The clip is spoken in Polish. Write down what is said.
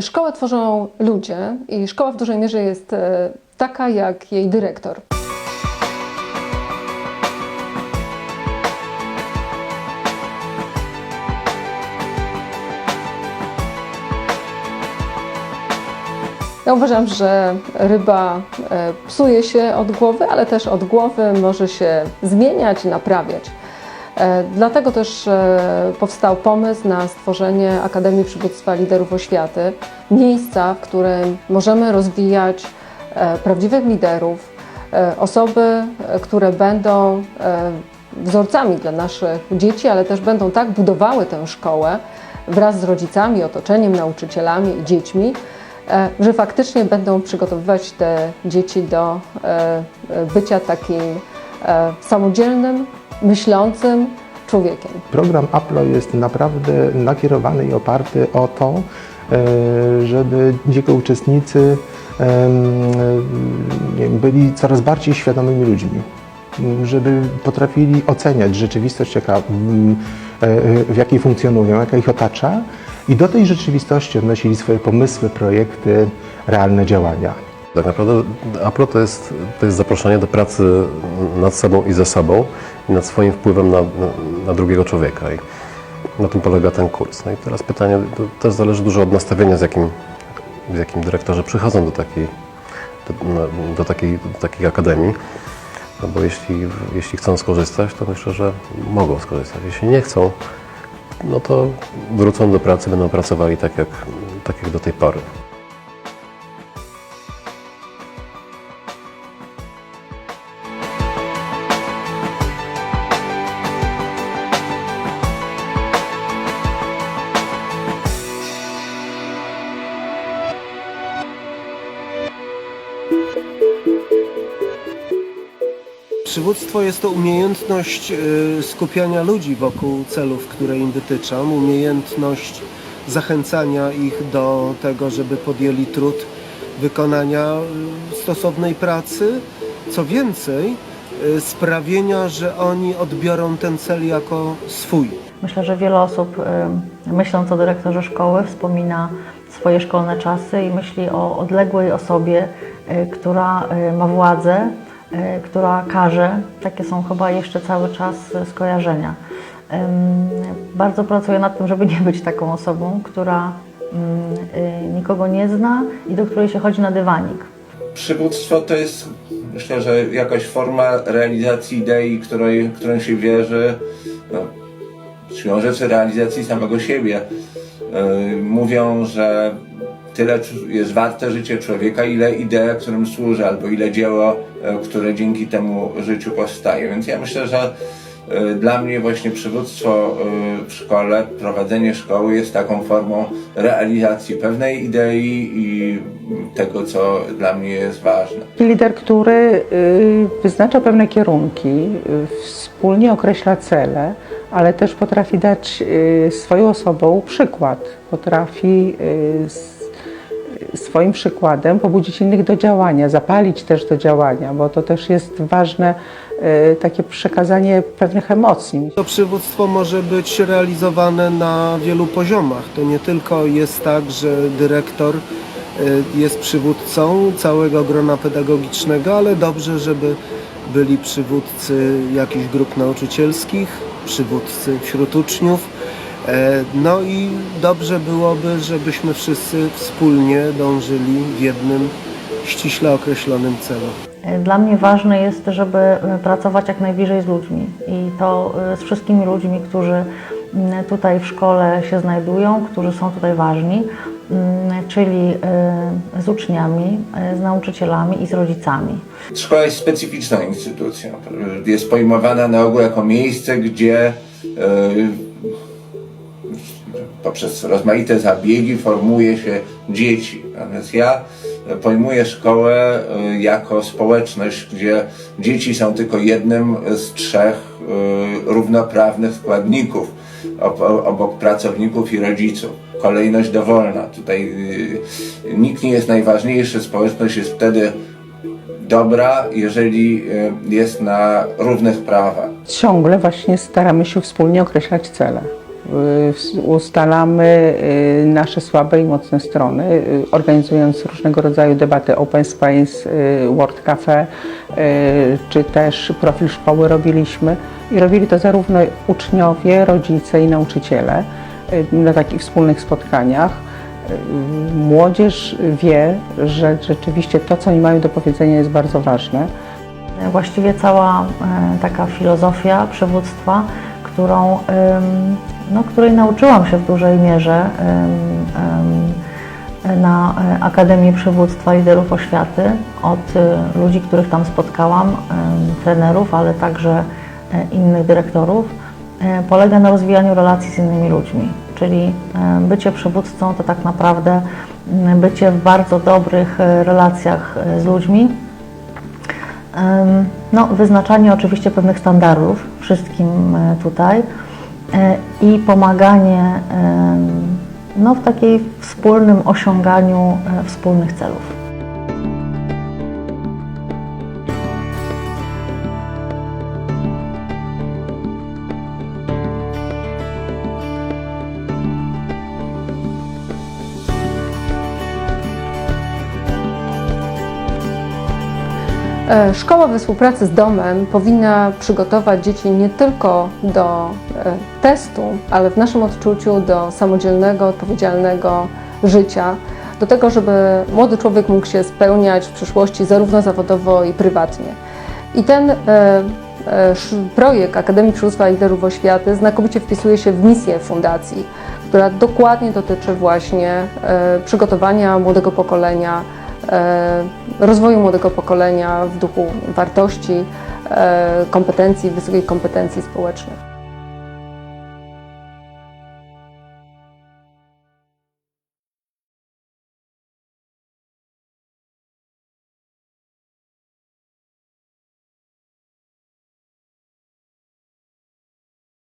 Szkołę tworzą ludzie i szkoła w dużej mierze jest e, taka jak jej dyrektor. Ja uważam, że ryba e, psuje się od głowy, ale też od głowy może się zmieniać, naprawiać. E, Dlatego też e, powstał pomysł na stworzenie Akademii Przywództwa Liderów Oświaty, miejsca, w którym możemy rozwijać e, prawdziwych liderów, osoby, które będą wzorcami dla naszych dzieci, ale też będą tak budowały tę szkołę wraz z rodzicami, otoczeniem, nauczycielami i dziećmi, że faktycznie będą przygotowywać te dzieci do bycia takim samodzielnym, myślącym człowiekiem. Program APLO jest naprawdę nakierowany i oparty o to, e, żeby jego uczestnicy wiem, byli coraz bardziej świadomymi ludźmi, żeby potrafili oceniać rzeczywistość, jaka, m, e, w jakiej funkcjonują, jaka ich otacza i do tej rzeczywistości odnosili swoje pomysły, projekty, realne działania. Tak naprawdę APRO to jest, to jest zaproszenie do pracy nad sobą i ze sobą i nad swoim wpływem na, na, na drugiego człowieka. I na tym polega ten kurs. No i teraz pytanie, to też zależy dużo od nastawienia, z jakim, z jakim dyrektorzy przychodzą do takiej, do, no, do takiej, do takiej akademii. No bo jeśli, jeśli chcą skorzystać, to myślę, że mogą skorzystać. Jeśli nie chcą, no to wrócą do pracy, będą pracowali tak jak, tak jak do tej pory. Przywództwo jest to umiejętność y, skupiania ludzi wokół celów, które im wytyczam, umiejętność zachęcania ich do tego, żeby podjęli trud wykonania y, stosownej pracy. Co więcej, y, sprawienia, że oni odbiorą ten cel jako swój. Myślę, że wiele osób myśląc o dyrektorze szkoły wspomina swoje szkolne czasy i myśli o odległej osobie, która ma władzę, która każe. Takie są chyba jeszcze cały czas skojarzenia. Bardzo pracuję nad tym, żeby nie być taką osobą, która ym, y, nikogo nie zna i do której się chodzi na dywanik. Przywództwo to jest, myślę, że jakaś forma realizacji idei, której, którą się wierzy, no, siłą rzeczy realizacji samego siebie. Yy, mówią, że tyle jest warte życie człowieka, ile idea, którym służy, albo ile dzieło, e, które dzięki temu życiu powstaje. Więc ja myślę, że e, dla mnie właśnie przywództwo e, w szkole, prowadzenie szkoły jest taką formą realizacji pewnej idei i tego, co dla mnie jest ważne. Lider, który y, wyznacza pewne kierunki, y, wspólnie określa cele, ale też potrafi dać y, swoją osobą przykład. Potrafi swoim przykładem pobudzić innych do działania, zapalić też do działania, bo to też jest ważne y, takie przekazanie pewnych emocji. To przywództwo może być realizowane na wielu poziomach. To nie tylko jest tak, że dyrektor y, jest przywódcą całego grona pedagogicznego, ale dobrze, żeby byli przywódcy jakichś grup nauczycielskich, przywódcy wśród uczniów. E, No i dobrze byłoby, żebyśmy wszyscy wspólnie dążyli w jednym ściśle określonym celu. Dla mnie ważne jest, żeby e, pracować jak najbliżej z ludźmi i to e, z wszystkimi ludźmi, którzy mm, tutaj w szkole się znajdują, którzy są tutaj ważni, mm, czyli e, z uczniami, e, z nauczycielami i z rodzicami. Szkoła jest specyficzną instytucją. Jest pojmowana na ogół jako miejsce, gdzie e, poprzez rozmaite zabiegi formuje się dzieci. Natomiast ja pojmuję szkołę e, jako społeczność, gdzie dzieci są tylko jednym z trzech e, równoprawnych składników ob- obok pracowników i rodziców. Kolejność dowolna. Tutaj e, nikt nie jest najważniejszy, społeczność jest wtedy dobra, jeżeli e, jest na równych prawach. Ciągle właśnie staramy się wspólnie określać cele. Y, Ustalamy y, nasze słabe i mocne strony, y, organizując różnego rodzaju debaty Open Space, World Cafe, czy też profil szkoły robiliśmy. I robili to zarówno uczniowie, rodzice i nauczyciele na takich wspólnych spotkaniach. Młodzież wie, że rzeczywiście to, co oni mają do powiedzenia, jest bardzo ważne. Właściwie cała e, taka filozofia przywództwa, którą, no, której nauczyłam się w dużej mierze na e, Akademii Przywództwa Liderów Oświaty od e, ludzi, których tam spotkałam, trenerów, ale także e, innych dyrektorów, e, polega na rozwijaniu relacji z innymi ludźmi. Czyli e, bycie przywódcą to tak naprawdę bycie w bardzo dobrych e, relacjach e, z ludźmi, No, wyznaczanie oczywiście pewnych standardów wszystkim e, tutaj e, i pomaganie no, w takiej wspólnym osiąganiu e, wspólnych celów. Szkoła we współpracy z domem powinna przygotować dzieci nie tylko do e, testu, ale w naszym odczuciu do samodzielnego, odpowiedzialnego życia, do tego, żeby młody człowiek mógł się spełniać w przyszłości zarówno zawodowo i prywatnie. I ten e, e, projekt Akademii Przywództwa Liderów Oświaty znakomicie wpisuje się w misję fundacji, która dokładnie dotyczy właśnie e, przygotowania młodego pokolenia e, rozwoju młodego pokolenia w duchu wartości, e, kompetencji, wysokich kompetencji społecznych.